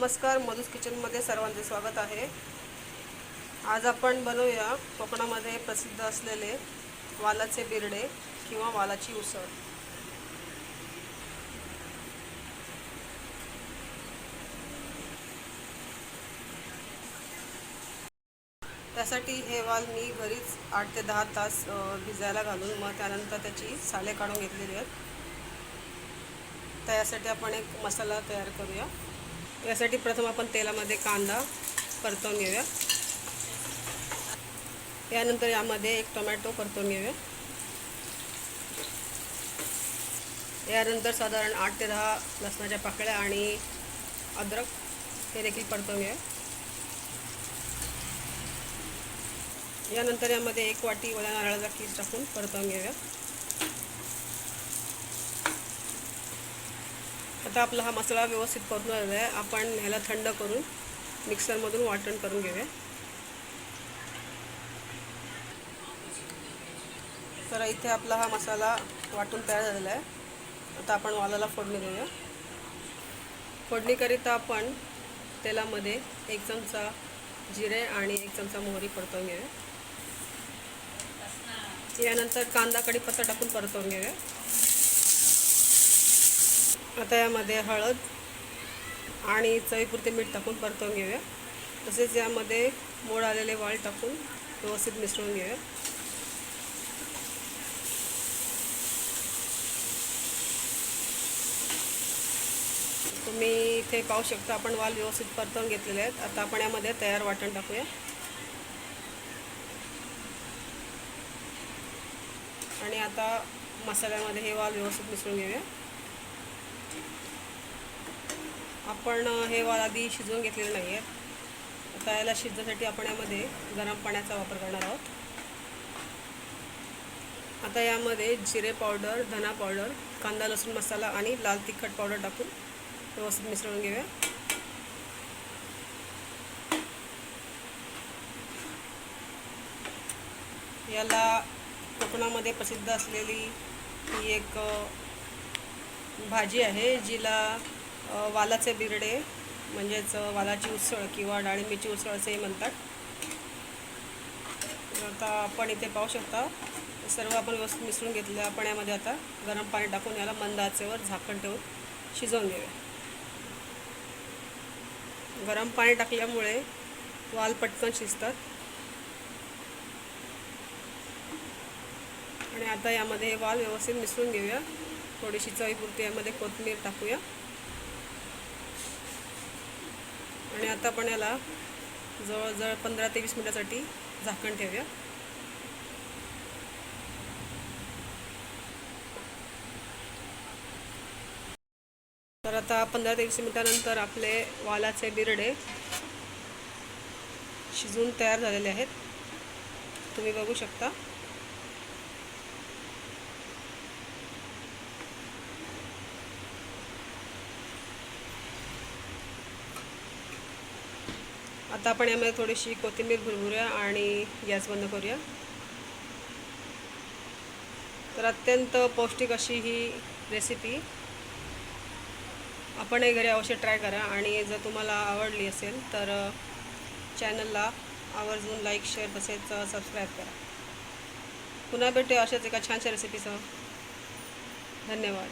नमस्कार मधुस किचनमध्ये सर्वांचे स्वागत आहे. आज आपण बनवूया कोकणामध्ये प्रसिद्ध असलेले वालाचे बिरडे किंवा वालाची उसळ. त्यासाठी हे वाल मी घरीच आठ ते दहा तास भिजायला घालून मग त्यानंतर त्याची साले काढून घेतलेली आहेत. त्यासाठी आपण एक मसाला तयार करूया. यासाठी प्रथम आपण तेलामध्ये कांदा परतवून घेऊया. यानंतर यामध्ये एक टोमॅटो परतवून घेऊया. यानंतर साधारण आठ ते दहा लसणाच्या पाकळ्या आणि अद्रक हे देखील परतवून घेऊया. यानंतर यामध्ये एक वाटी ओल्या नारळाचा कीस टाकून परतवून घेऊया. आता आपला हा मसाला व्यवस्थित करून आलेला आहे. आपण ह्याला थंड करून मिक्सरमधून वाटण करून घेऊया. तर इथे आपला हा मसाला वाटून तयार झालेला आहे. आता आपण वालाला फोडणी देऊया. फोडणीकरिता आपण तेलामध्ये एक चमचा जिरे आणि एक चमचा मोहरी परतवून घेऊया. यानंतर कांदा कढीपत्ता टाकून परतवून घेऊया. आता यामध्ये हळद आणि चवीपुरते मीठ टाकून परतवून घेऊया. तसेच यामध्ये मोड आलेले वाळ टाकून व्यवस्थित मिसळून घेऊया. तुम्ही इथे पाहू शकता आपण वाल व्यवस्थित परतवून घेतलेले आहेत. आता आपण यामध्ये तयार वाटण टाकूया. आणि आता मसाल्यामध्ये हे वाल व्यवस्थित मिसळून घेऊया. आपण हे वाल आधी शिजवून घेतलेले नाही आहे आता याला शिजण्यासाठी आपण यामध्ये गरम पाण्याचा वापर करणार आहोत. आता यामध्ये जिरे पावडर धना पावडर कांदा लसूण मसाला आणि लाल तिखट पावडर टाकून व्यवस्थित मिसळून घेऊया. याला कोकणामध्ये प्रसिद्ध असलेली ही एक भाजी आहे जिला वालाचे बिरडे म्हणजेच वालाची उसळ किंवा डाळिंबीची उसळ असेही म्हणतात. आता आपण इथे पाहू शकता सर्व आपण व्यवस्थित मिसळून घेतल्या आपण यामध्ये आता. गरम पाणी टाकून याला मंद आचेवर झाकण ठेवून शिजवून घेऊया. गरम पाणी टाकल्यामुळे वाल पटकन शिजतात. आणि आता यामध्ये वाल व्यवस्थित मिसळून घेऊया. थोडीशी चवीपुरती यामध्ये कोथमीर टाकूया. आणि आता आपण याला जवळजवळ पंधरा ते वीस मिनिटासाठी झाकण ठेवूया. तर आता पंधरा ते वीस मिनिटानंतर आपले वालाचे बिरडे शिजून तयार झालेले आहेत. तुम्ही बघू शकता. आता आपण यामध्ये थोडीशी कोथिंबीर भुरभुरूया आणि गॅस बंद करूया. तर अत्यंत पौष्टिक अशी ही रेसिपी आपणही घरी अवश्य ट्राय करा आणि जर तुम्हाला आवडली असेल तर चॅनलला आवर्जून लाईक शेअर तसेच सबस्क्राईब करा. पुन्हा भेटूया अशाच एका छानशा रेसिपीसह धन्यवाद.